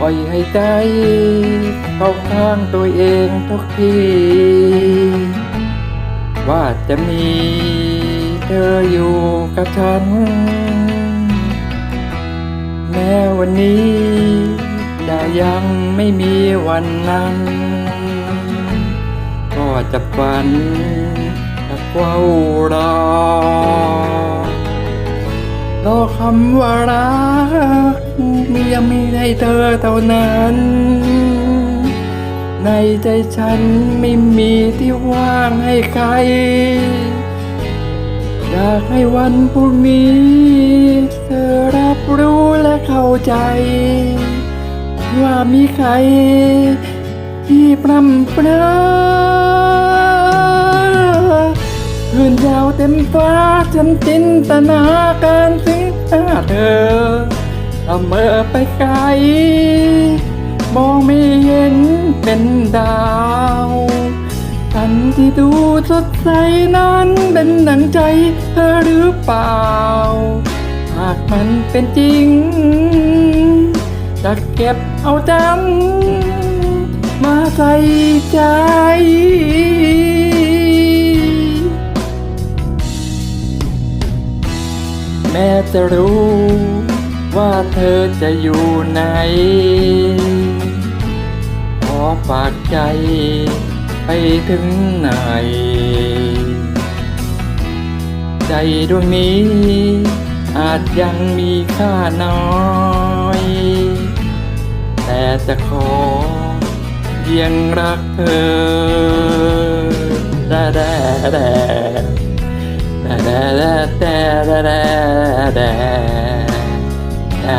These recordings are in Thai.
ปล่อยให้ใจเข้าข้างตัวเองทุกที ว่าจะมีเธออยู่กับฉัน แม้วันนี้จะยังไม่มีวันนั้น ก็จะฝันจะเฝ้ารอรอคำว่ารัก ม่ได้เธอเท่านั้น ในใจฉันไม่มีที่ว่างให้ใคร อยากให้วันพรุ่งนี้ เธอรับรู้และเข้าใจ ว่ามีใคร ที่พรำพร้าคืนยาวเต็มฟ้าฉันจินตนาการถึงหน้าเธอ เะเมอไปไกล มองไม่เห็นเป็นดาวทันที่ดูสดใสนั้นเป็นหนังใจเธอหรือเปล่า หากมันเป็นจริง จะเก็บเอาจำมาใส่ใจแม้จะรู้ ว่าเธอจะอยู่ไหน ขอฝากใจไปถึงไหน ใจดวงนี้ อาจยังมีค่าน้อย แต่จะขอเพียงรักเธอแด่แด่แด่แด่แด่แด่แด่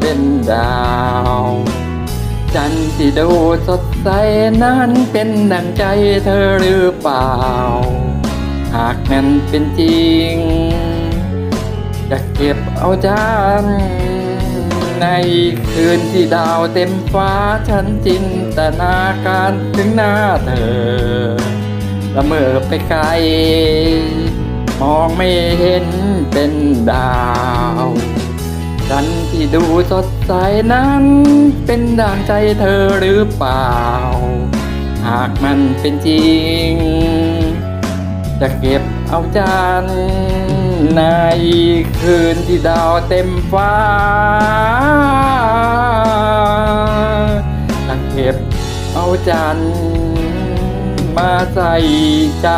เป็นดาว จันทร์ที่ดูสดใสนั้นเป็นดังใจเธอหรือเปล่า หากนั้นเป็นจริง จะเก็บเอาจันในคืนที่ดาวเต็มฟ้าฉันจินตนาการถึงหน้าเธอละเมอไปไกล มองไม่เห็นเป็นดาว ที่ดูสดใสนั้น เป็นดางใจเธอหรือเปล่า หากมันเป็นจริง จะเก็บเอาจานในคืนที่ดาวเต็มฟ้าจะเก็บเอาจานมาใส่ใจ